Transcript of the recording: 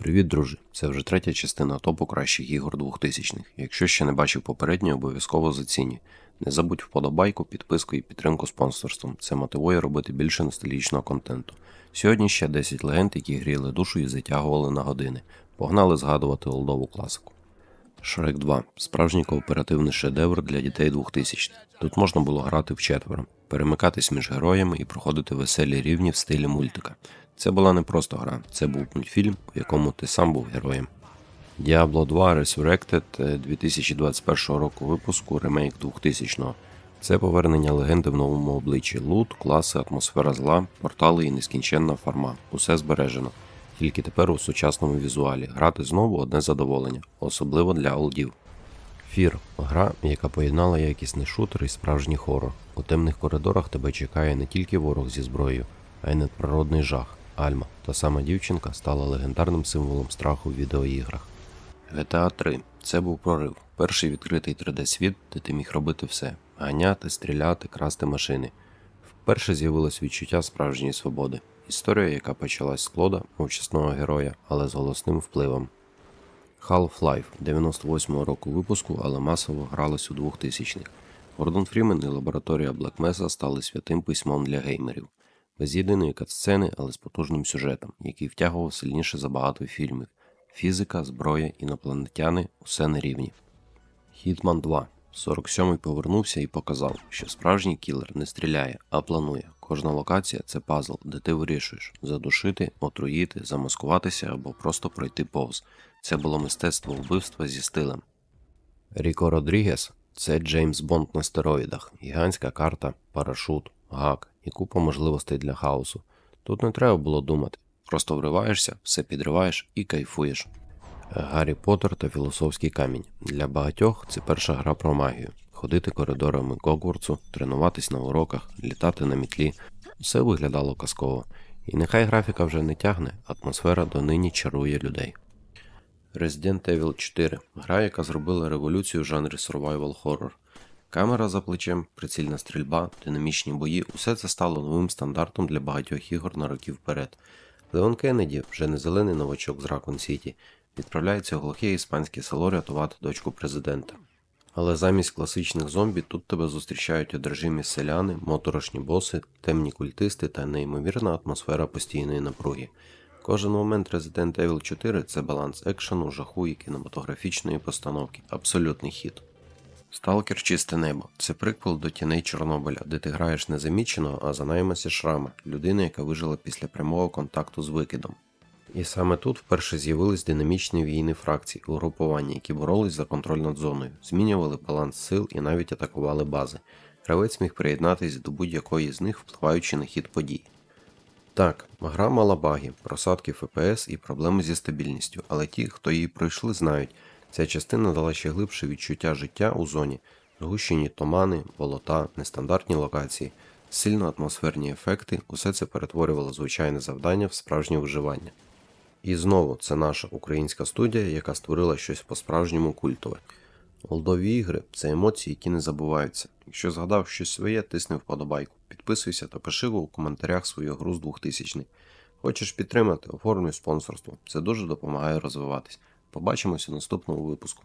Привіт, друже! Це вже третя частина топу кращих ігор 2000-х. Якщо ще не бачив попередньої, обов'язково зацінюй. Не забудь вподобайку, підписку і підтримку спонсорством. Це мотивує робити більше ностальгічного контенту. Сьогодні ще 10 легенд, які гріли душу і затягували на години. Погнали згадувати олдову класику. Шрек 2 справжній кооперативний шедевр для дітей 2000 Тут можна було грати вчетверо, перемикатись між героями і проходити веселі рівні в стилі мультика. Це була не просто гра, це був мультфільм, у якому ти сам був героєм. Diablo 2 Resurrected е, 2021 року випуску ремейк 2000-го. Це повернення легенди в новому обличчі. Лут, класи, атмосфера зла, портали і нескінченна фарма. Усе збережено. Тільки тепер у сучасному візуалі. Грати знову одне задоволення, особливо для олдів. Фір гра, яка поєднала якісний шутер і справжній хорор. У темних коридорах тебе чекає не тільки ворог зі зброєю, а й надприродний жах. Альма, та сама дівчинка, стала легендарним символом страху в відеоіграх. GTA 3 це був прорив. Перший відкритий 3D-світ, де ти міг робити все: ганяти, стріляти, красти машини. Вперше з'явилось відчуття справжньої свободи. Історія, яка почалась з Клода, мовчасного героя, але з голосним впливом. Half-Life 98-го року випуску, але масово гралась у 2000-х. Гордон Фрімен і лабораторія Black Mesa стали святим письмом для геймерів. Без єдиної катсцени, але з потужним сюжетом, який втягував сильніше за багато фільмів. Фізика, зброя, інопланетяни усе на рівні. Hitman 2. 47-й повернувся і показав, що справжній кілер не стріляє, а планує. Кожна локація це пазл, де ти вирішуєш задушити, отруїти, замаскуватися або просто пройти повз. Це було мистецтво вбивства зі стилем. Ріко Родрігес це Джеймс Бонд на стероїдах, гігантська карта, парашут, гак і купа можливостей для хаосу. Тут не треба було думати. Просто вриваєшся, все підриваєш і кайфуєш. Гаррі Поттер та філософський камінь. Для багатьох це перша гра про магію. Ходити коридорами Гогвартсу, тренуватись на уроках, літати на мітлі. Все виглядало казково. І нехай графіка вже не тягне, атмосфера донині чарує людей. Resident Evil 4 гра, яка зробила революцію в жанрі survival horror. Камера за плечем, прицільна стрільба, динамічні бої усе це стало новим стандартом для багатьох ігор на роки вперед. Леон Кеннеді, вже не зелений новачок з Ракон Сіті, відправляється у глухе іспанське село рятувати дочку президента. Але замість класичних зомбі тут тебе зустрічають одержимі селяни, моторошні боси, темні культисти та неймовірна атмосфера постійної напруги. Кожен момент Resident Evil 4 це баланс екшену, жаху і кінематографічної постановки. Абсолютний хіт. Сталкер Чисте небо це приквел до тіней Чорнобиля, де ти граєш не заміченого, а за наймасі шрама, людина, яка вижила після прямого контакту з викидом. І саме тут вперше з'явились динамічні війни фракцій, угрупування, які боролись за контроль над зоною, змінювали баланс сил і навіть атакували бази. Гравець міг приєднатись до будь-якої з них, впливаючи на хід подій. Так, гра мала баги, просадки ФПС і проблеми зі стабільністю, але ті, хто її пройшли, знають, ця частина дала ще глибше відчуття життя у зоні, згущені тумани, болота, нестандартні локації, сильно атмосферні ефекти, усе це перетворювало звичайне завдання в справжнє виживання. І знову це наша українська студія, яка створила щось по-справжньому культове. Олдові ігри це емоції, які не забуваються. Якщо згадав щось своє, тисни вподобайку, підписуйся та пиши у коментарях свою гру з 2000 Хочеш підтримати, оформлюй спонсорство. Це дуже допомагає розвиватись. Побачимося в наступному випуску.